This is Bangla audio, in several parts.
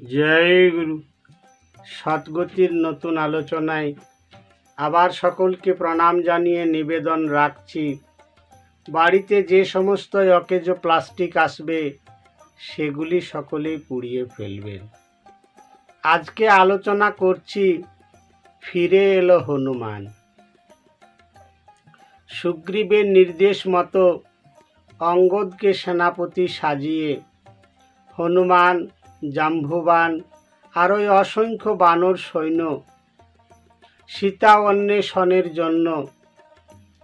জয় গুরু। সদ্গতির নতুন আলোচনায় আবার সকলকে প্রণাম জানিয়ে নিবেদন রাখছি। বাড়িতে যে সমস্ত অকেজ প্লাস্টিক আসবে, সেগুলি সকলেই পুড়িয়ে ফেলবেন আজকে আলোচনা করছি, ফিরে এলো হনুমান। সুগ্রীবের নির্দেশ মতো অঙ্গদকে সেনাপতি সাজিয়ে, হনুমান জাম্বুবান আর ওই অসংখ্য বানর সৈন্য, সীতা অন্বেষণের জন্য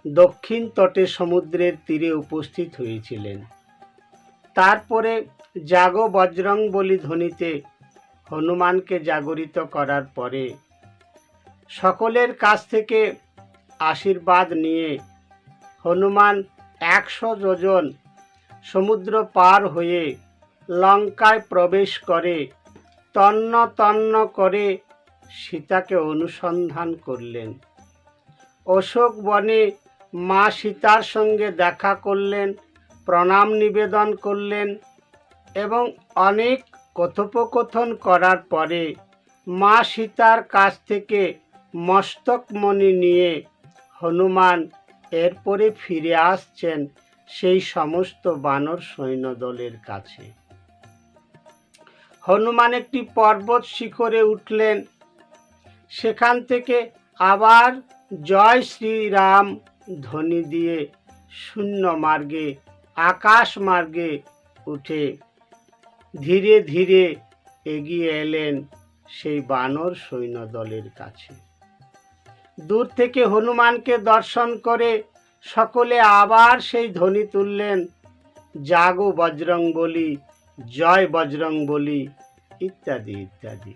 দক্ষিণ তটে সমুদ্রের তীরে উপস্থিত হয়েছিলেন। তারপরে জাগো বজরং বলি ধ্বনিতে হনুমানকে জাগরিত করার পরে সকলের কাছ থেকে আশীর্বাদ নিয়ে হনুমান একশো যোজন সমুদ্র পার হয়ে লঙ্কায় প্রবেশ করে, তন্ন তন্ন করে সীতাকে অনুসন্ধান করলেন। অশোক বনে মা সীতার সঙ্গে দেখা করলেন, প্রণাম নিবেদন করলেন এবং অনেক কথোপকথন করার পরে মা সীতার কাছ থেকে মস্তকমণি নিয়ে হনুমান এরপরে ফিরে আসছেন সেই সমস্ত বানর সৈন্যদলের কাছে। হনুমান একটি পর্বত শিখরে উঠলেন। সেখান থেকে আবার জয় শ্রীরাম ধ্বনি দিয়ে শূন্য মার্গে, আকাশ মার্গে উঠে ধীরে ধীরে এগিয়ে এলেন সেই বানর সৈন্যদলের কাছে। দূর থেকে হনুমানকে দর্শন করে সকলে আবার সেই ধ্বনি তুললেন, জাগো বজরং বলি জয় বজরং বলি, ইত্যাদি ইত্যাদি।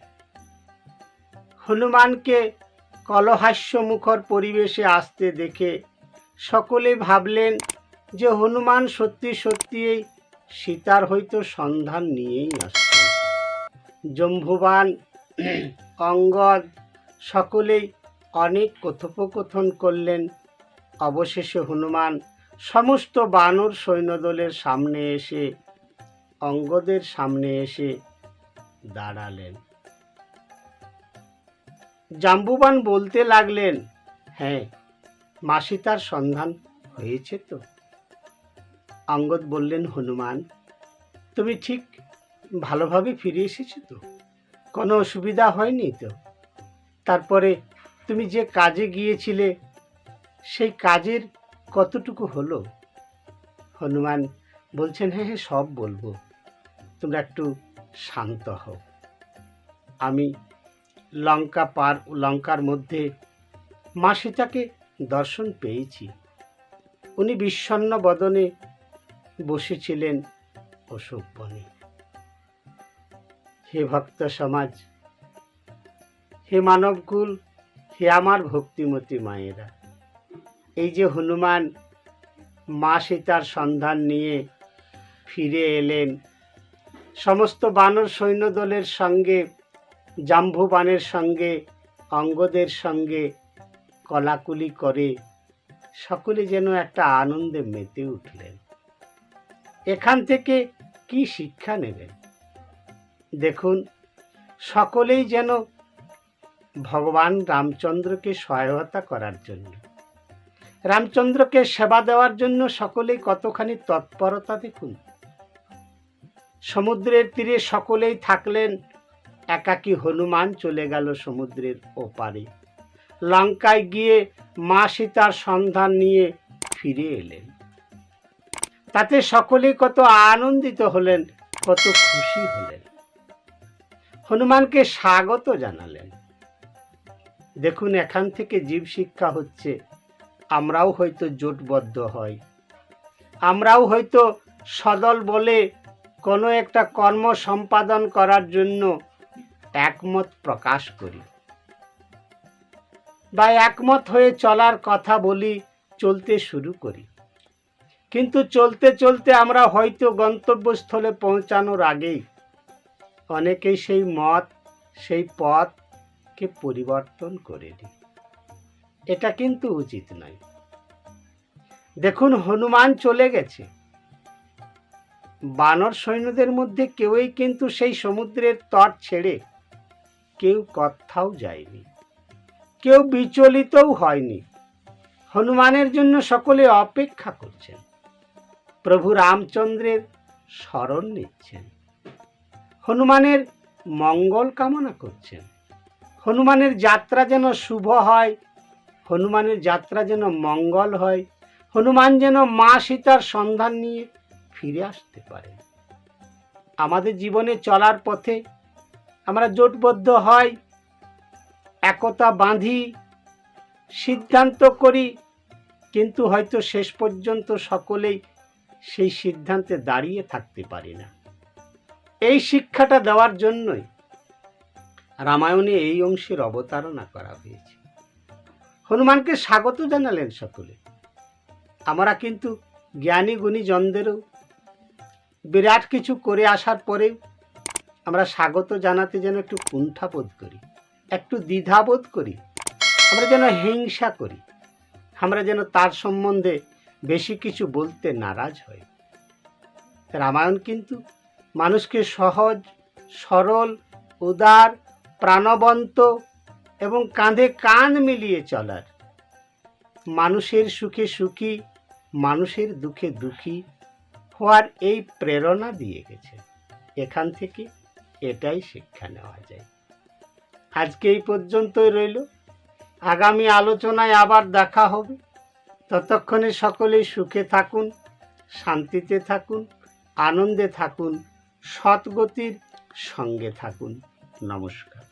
হনুমানকে কলহাস্য মুখর পরিবেশে আসতে দেখে সকলে ভাবলেন যে হনুমান সত্যি সত্যিই সীতার হয়তো সন্ধান নিয়েই আসছেন। জম্ভুবান অঙ্গদ সকলেই অনেক কথোপকথন করলেন। অবশেষে হনুমান সমস্ত বানর সৈন্যদলের সামনে এসে অঙ্গদের সামনে এসে দাঁড়ালেন। জাম্বুবান বলতে লাগলেন হ্যাঁ মাসি তার সন্ধান হয়েছে তো? অঙ্গদ বললেন, হনুমান, তুমি ঠিক ভালোভাবে ফিরে এসেছ তো? কোনো অসুবিধা হয়নি তো? তারপরে তুমি যে কাজে গিয়েছিলে, সেই কাজের কতটুকু হলো? হনুমান বলছেন হ্যাঁ হ্যাঁ সব বলব। তোমরা একটু শান্ত হও। আমি লঙ্কা পার, লঙ্কার মধ্যে মা সীতাকে দর্শন পেয়েছি। উনি বিষণ্ণ বদনে বসেছিলেন অশোক বনে। হে ভক্ত সমাজ, হে মানবকুল, হে আমার ভক্তিমতী মায়েরা, এই যে হনুমান মা সীতার সন্ধান নিয়ে ফিরে এলেন সমস্ত বানর সৈন্যদলের সঙ্গে, জাম্বুবানের সঙ্গে, অঙ্গদের সঙ্গে কলাকুলি করে সকলে যেন একটা আনন্দে মেতে উঠলেন। এখান থেকে কি শিক্ষা নেবেন? দেখুন, সকলেই যেন ভগবান রামচন্দ্রকে সহায়তা করার জন্য, রামচন্দ্রকে সেবা দেওয়ার জন্য সকলেই কতখানি তৎপরতা দেখুন। সমুদ্রের তীরে সকলেই থাকলেন, একাকী হনুমান চলে গেল সমুদ্রের ওপারে। লঙ্কায় গিয়ে মা সীতার সন্ধান নিয়ে ফিরে এলেন। তাতে সকলেই কত আনন্দিত হলেন, কত খুশি হলেন। হনুমানকে স্বাগত জানালেন। দেখুন, এখান থেকে জীব শিক্ষা হচ্ছে, আমরাও হয়তো জোটবদ্ধ হই আমরাও হয়তো সদল বলে কোনো একটা কর্ম সম্পাদন করার জন্য একমত প্রকাশ করি। বা একমত হয়ে চলার কথা বলি, চলতে শুরু করি। কিন্তু চলতে চলতে আমরা হয়তো গন্তব্যস্থলে পৌঁছানোর আগেই অনেকেই সেই মত, সেই পথকে পরিবর্তন করে দিই এটা কিন্তু উচিত নয়। দেখুন, হনুমান চলে গেছে। বানর সৈন্যদের মধ্যে কেউই কিন্তু সেই সমুদ্রের তট ছেড়ে কেউ কোথাও যায়নি। কেউ বিচলিতও হয়নি। হনুমানের জন্য সকলে অপেক্ষা করছেন। প্রভু রামচন্দ্রের স্মরণ নিচ্ছেন। হনুমানের মঙ্গল কামনা করছেন। হনুমানের যাত্রা যেন শুভ হয়, হনুমানের যাত্রা যেন মঙ্গল হয়, হনুমান যেন মা সীতার সন্ধান নিয়ে ফিরে আসতে পারে। আমাদের জীবনে চলার পথে আমরা জোটবদ্ধ হই, একতা বাঁধি, সিদ্ধান্ত করি, কিন্তু হয়তো শেষ পর্যন্ত সকলেই সেই সিদ্ধান্তে দাঁড়িয়ে থাকতে পারি না। এই শিক্ষাটা দেওয়ার জন্যই রামায়ণে এই অংশের অবতারণা করা হয়েছে। হনুমানকে স্বাগত জানালেন সকলে। আমরা কিন্তু জ্ঞানী গুণী জনদেরও বিরাট কিছু করে আসার পরে আমরা স্বাগত জানাতে যেন একটু কুণ্ঠাবোধ করি, একটু দ্বিধাবোধ করি, আমরা যেন হিংসা করি, আমরা যেন তার সম্বন্ধে বেশি কিছু বলতে নারাজ হই। রামায়ণ কিন্তু মানুষকে সহজ, সরল, উদার, প্রাণবন্ত এবং কাঁধে কাঁধ মিলিয়ে চলার। মানুষের সুখে সুখী, মানুষের দুঃখে দুঃখী হওয়ার এই প্রেরণা দিয়ে গেছে। এখান থেকে এটাই শিক্ষা নেওয়া যায়। আজকে এই পর্যন্তই রইল। আগামী আলোচনায় আবার দেখা হবে। ততক্ষণে সকলেই সুখে থাকুন, শান্তিতে থাকুন, আনন্দে থাকুন, সৎগতির সঙ্গে থাকুন। নমস্কার।